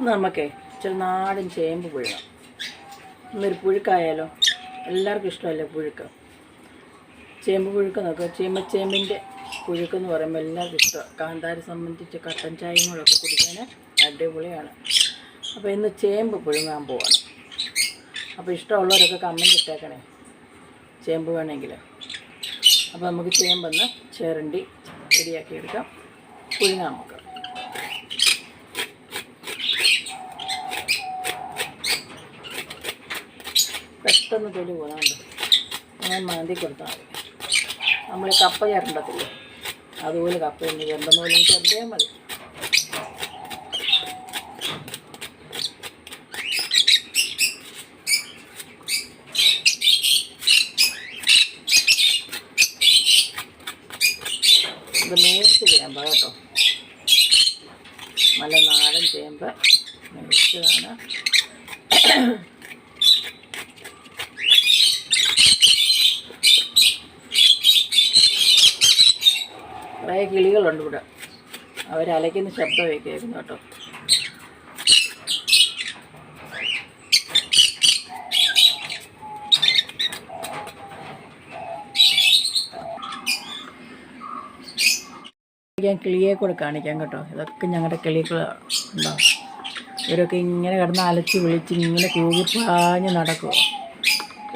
നമുക്കേ ഇച്ചിരി നാടൻ ചേമ്പ് പുഴുങ്ങാം. ഇന്നൊരു പുഴുക്കായാലോ? എല്ലാവർക്കും ഇഷ്ടമല്ലേ പുഴുക്ക്? ചേമ്പ് പുഴുക്ക് നോക്കുക ചീമച്ചേമ്പിന്റെ പുഴുക്ക് എന്ന് പറയുമ്പോൾ എല്ലാവർക്കും ഇഷ്ടമാണ് കാന്താരി സംബന്ധിച്ച് കട്ടൻ ചായയും കുടിക്കാൻ അടിപൊളിയാണ്. അപ്പോൾ ഇന്ന് ചേമ്പ് പുഴുങ്ങാൻ പോവാണ്. അപ്പോൾ ഇഷ്ടമുള്ളവരൊക്കെ കമന്റ് ഇട്ടേക്കണേ. ചേമ്പ് വേണമെങ്കിൽ അപ്പോൾ നമുക്ക് ചേമ്പെന്ന് ചേരണ്ടി റെഡിയാക്കി എടുക്കാം. പുഴുങ്ങാൻ നമുക്ക് പെട്ടെന്ന് തൊലി പോകാണ്ട് അങ്ങനെ മാന്തി കൊടുത്താൽ മതി. നമ്മൾ കപ്പ ചേരണ്ടത്തില്ലേ അതുപോലെ കപ്പ ഒന്ന് ചേരണ്ടെന്ന് പോലെ ചേർത്തിയാൽ മതി. ഇത് മേടിച്ച് ചേമ്പ കേട്ടോ. നല്ല നാടൻ ചേമ്പ്. മേടിച്ചതാണ്. കുറേ കിളികളുണ്ട് ഇവിടെ. അവർ അലയ്ക്കുന്ന ശബ്ദമൊക്കെ കേൾക്കുന്നു കേട്ടോ. ഞാൻ കിളിയെ കൂടെ കാണിക്കാം കേട്ടോ. ഇതൊക്കെ ഞങ്ങളുടെ കിളികൾ ഉണ്ടാവും ഇവരൊക്കെ ഇങ്ങനെ കിടന്ന് അലച്ച് വിളിച്ച് ഇങ്ങനെ കൂകിപ്പാഞ്ഞ് നടക്കുക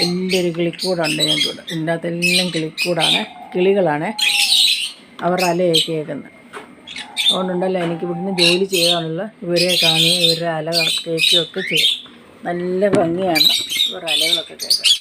വലിയൊരു കിളിക്കൂടുണ്ട് ഞങ്ങൾക്ക് ഇവിടെ ഇതിന്റെ അകത്തെല്ലാം കിളിക്കൂടാണ് കിളികളാണ്. അവരുടെ അലയൊക്കെ കേൾക്കുന്നത് അതുകൊണ്ടുണ്ടല്ലോ എനിക്ക് ഇവിടുന്ന് ജോലി ചെയ്യാനുള്ള ഇവരെ കാണുകയും ഇവരുടെ അല കേൾക്കുകയൊക്കെ ചെയ്യും. നല്ല ഭംഗിയാണ്. ഇവരുടെ അലകളൊക്കെ കേൾക്കാൻ.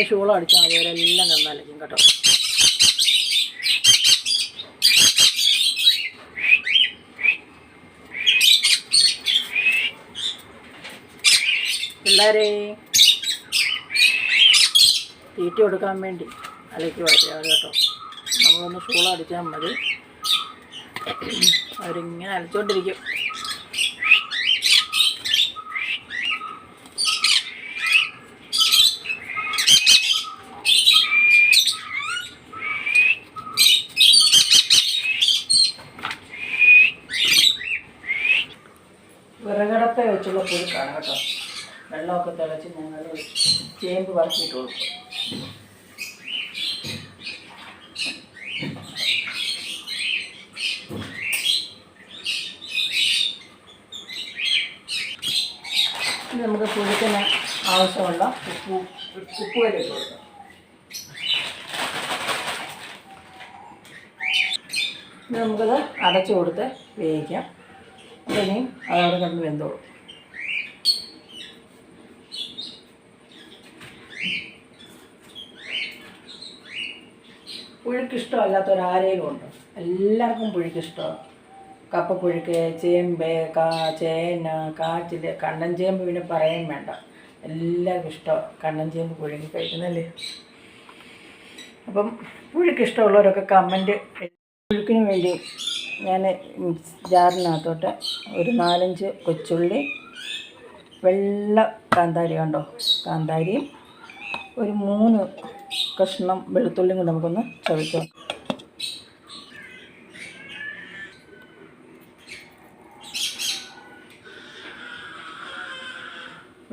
ഇങ്ങനെ ഷൂളം അടിച്ചാൽ മതി അവരെല്ലാം നന്നായിരിക്കും കേട്ടോ. പിള്ളേരെ തീറ്റ കൊടുക്കാൻ വേണ്ടി അലയ്ക്ക് വരയാണ് കേട്ടോ. നമ്മളൊന്ന് ഷൂളം അടിച്ചാൽ മതി. അവരിങ്ങനെ അലച്ചുകൊണ്ടിരിക്കും വിറകടപ്പ വെച്ചുള്ള പുഴുക്കാണ് കേട്ടോ. വെള്ളമൊക്കെ തിളച്ച് ഞങ്ങൾ ചേമ്പ് വറക്കിയിട്ട് കൊടുക്കും നമുക്ക് പുഴുക്കിന് ആവശ്യമുള്ള ഉപ്പ് ഉപ്പ് വരെ കൊടുക്കാം. നമുക്കത് അടച്ചു കൊടുത്ത് വേവിക്കാം. അപ്പം ഇനിയും അതോടെ കിടന്ന് വെന്തോളും. പുഴുക്ക് ഇഷ്ടമല്ലാത്തവരാരേലും ഉണ്ട്. എല്ലാവർക്കും പുഴുക്ക് ഇഷ്ടമാണ് കപ്പപ്പുഴുക്ക് ചേമ്പ് കാ ചേന കാച്ചിൽ കണ്ണൻ ചേമ്പ് പിന്നെ പറയാൻ വേണ്ട. എല്ലാവർക്കും ഇഷ്ടമാണ് കണ്ണൻ ചേമ്പ് പുഴുങ്ങി കഴിക്കുന്നല്ലേ? അപ്പം പുഴുക്ക് ഇഷ്ടമുള്ളവരൊക്കെ കമന്റ് പുഴുക്കിന് വേണ്ടി ഞാൻ ജാറിനകത്തോട്ട് ഒരു നാലഞ്ച് കൊച്ചുള്ളി വെള്ള കാന്താരി കണ്ടോ? കാന്താരിയും ഒരു മൂന്ന് കഷ്ണം വെളുത്തുള്ളിയും കൂടി നമുക്കൊന്ന് ചവയ്ക്കാം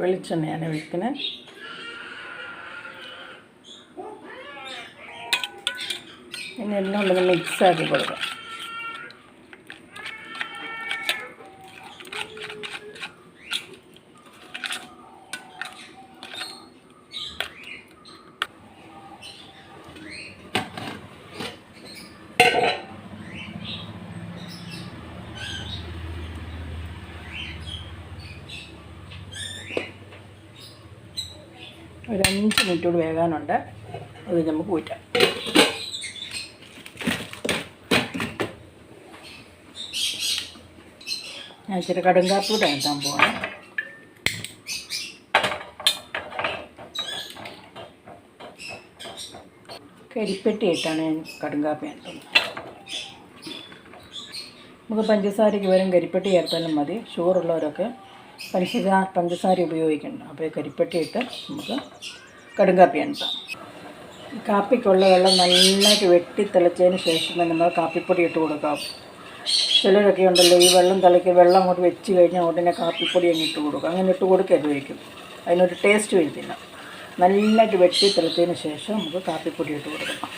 വെളിച്ചെണ്ണയാണ് ഒഴിക്കുന്നത് പിന്നെ എല്ലാം മിക്സ് ആക്കി കൊടുക്കാം. ഒരു അഞ്ച് മിനിറ്റ് കൂടി വേകാനുണ്ട്. അത് നമുക്ക് ഊറ്റാം. ഞാൻ ഇച്ചിരി കടുങ്കാപ്പൂട്ട് എഴുതാൻ പോകണം കരിപ്പെട്ടി ഇട്ടാണ് ഞാൻ കടുങ്കാപ്പി എടുത്തത് നമുക്ക് പഞ്ചസാരയ്ക്ക് വരും കരിപ്പെട്ടി ചേർത്താലും മതി. ഷുഗറുള്ളവരൊക്കെ പഞ്ചസാര പഞ്ചസാര ഉപയോഗിക്കണം അപ്പോൾ കരിപ്പെട്ടിയിട്ട് നമുക്ക് കടുങ്കാപ്പി എടുത്താം കാപ്പിക്കുള്ള വെള്ളം നന്നായിട്ട് വെട്ടി തിളച്ചതിന് ശേഷം നമ്മൾ കാപ്പിപ്പൊടി ഇട്ട് കൊടുക്കാം. ചിലരൊക്കെ ഉണ്ടല്ലോ ഈ വെള്ളം തിളയ്ക്ക് വെള്ളം അങ്ങോട്ട് വെച്ച് കഴിഞ്ഞാൽ ഉടനെ കാപ്പിപ്പൊടി അങ്ങ് ഇട്ട് കൊടുക്കും. അങ്ങനെ ഇട്ട് കൊടുക്കരുത് വയ്ക്കും അതിനൊരു ടേസ്റ്റ് വരത്തില്ല നന്നായിട്ട് വെട്ടി തിളച്ചതിന് ശേഷം നമുക്ക് കാപ്പിപ്പൊടി ഇട്ട് കൊടുക്കാം.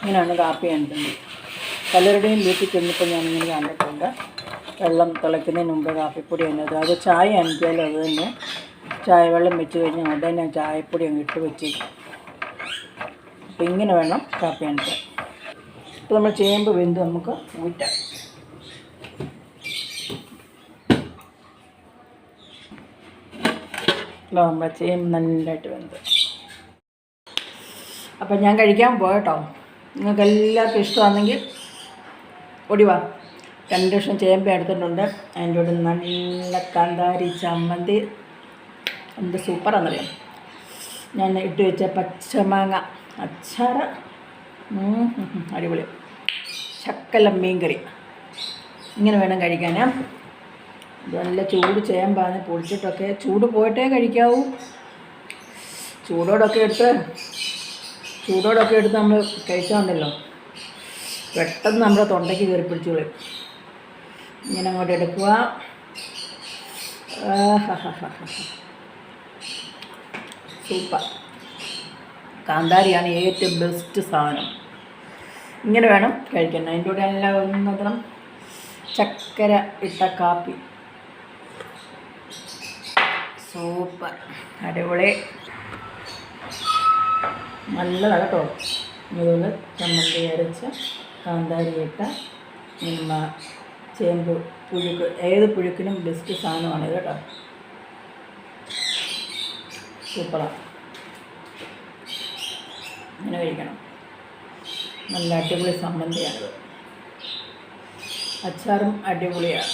ഇങ്ങനെയാണ് കാപ്പി വേണ്ടത് പലരുടെയും വീട്ടിൽ ചെന്നപ്പോൾ ഞാനിങ്ങനെ കണ്ടിട്ടുണ്ട്. വെള്ളം തിളയ്ക്കുന്നതിന് മുമ്പ് കാപ്പിപ്പൊടി തന്നെ അത് ചായ അണിച്ചാലും അത് തന്നെ. ചായ വെള്ളം വെച്ച് കഴിഞ്ഞാൽ ഉടനെ ചായപ്പൊടി അങ്ങ് ഇട്ട് വെച്ച് അപ്പം ഇങ്ങനെ വേണം കാപ്പി അണിക്കാൻ ഇപ്പോൾ നമ്മൾ ചേമ്പ് വെന്ത് നമുക്ക് ഊറ്റാം. ഇതാ ചേമ്പ് നല്ലതായിട്ട് വെന്ത്. അപ്പം ഞാൻ കഴിക്കാൻ പോകട്ടോ നിങ്ങൾക്ക് എല്ലാവർക്കും ഇഷ്ടമാണെങ്കിൽ ഒടിവാ രണ്ട് ലക്ഷം ചേമ്പ് എടുത്തിട്ടുണ്ട്. അതിന്റെ കൂടെ നല്ല കാന്താരി ചമ്മന്തി. എന്ത് സൂപ്പറാണെന്നറിയാം ഞാൻ ഇട്ട് വെച്ച പച്ചമാങ്ങ ഉം, അടിപൊളി. ശക്കല മീൻകറി. ഇങ്ങനെ വേണം കഴിക്കാൻ. നല്ല ചൂട് ചേമ്പാണ്. പൊളിച്ചിട്ടൊക്കെ ചൂട് പോയിട്ടേ കഴിക്കാവൂ. ചൂടോടൊക്കെ എടുത്ത് ചൂടോടൊക്കെ എടുത്ത് നമ്മൾ കഴിച്ചാണ്ടല്ലോ പെട്ടെന്ന് നമ്മുടെ തൊണ്ടയ്ക്ക് കയറി പിടിച്ചു ഇങ്ങനെ അങ്ങോട്ട് എടുക്കുക. സൂപ്പർ. കാന്താരിയാണ് ഏറ്റവും ബെസ്റ്റ് സാധനം. ഇങ്ങനെ വേണം കഴിക്കണം അതിന്റെ കൂടെ എല്ലാം ഒന്നതരം ചക്കര ഇട്ട കാപ്പി. സൂപ്പർ. അടിപൊളി. നല്ലതാണ് കേട്ടോ. ഇതുകൊണ്ട് ചമ്മന്തി അരച്ച് കാന്താരി ഇട്ട നിമ്മ ചേമ്പ് പുഴുക്ക് ഏത് പുഴുക്കിനും ബെസ്റ്റ് സാധനമാണ് കേട്ടോ. സൂപ്പറാണ് ഇങ്ങനെ കഴിക്കണം. നല്ല അടിപൊളി സംബന്ധിയാണ്. അച്ചാറും അടിപൊളിയാണ്.